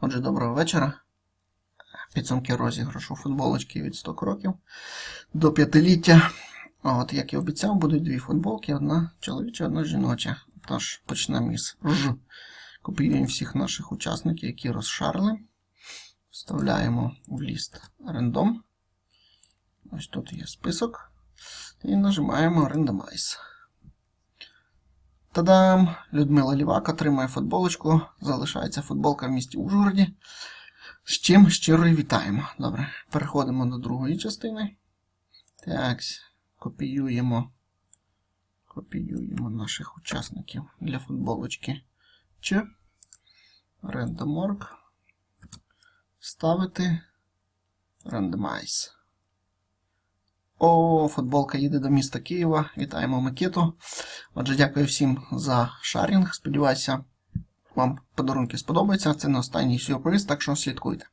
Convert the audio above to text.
Отже, доброго вечора. Підсумки розіграшу футболочки від 100 кроків до п'ятиліття. От, як і обіцяв, будуть дві футболки, одна чоловіча, одна жіноча. Тож почнемо із Ж. Копіюємо всіх наших учасників, які розшарили. Вставляємо в ліст рандом. Ось тут є список. І нажимаємо Randomize. Та-дам! Людмила Лівак отримує футболочку. Залишається футболка в місті Ужгороді. З чим щиро вітаємо. Добре, переходимо до другої частини. Так, копіюємо. Копіюємо наших учасників для футболочки. Ч. Randomorg. Ставити. Randomize. О, футболка їде до міста Києва. Вітаємо Микиту. Отже, дякую всім за шарінг. Сподіваюся, вам подарунки сподобаються. Це не останній сюрприз, так що слідкуйте.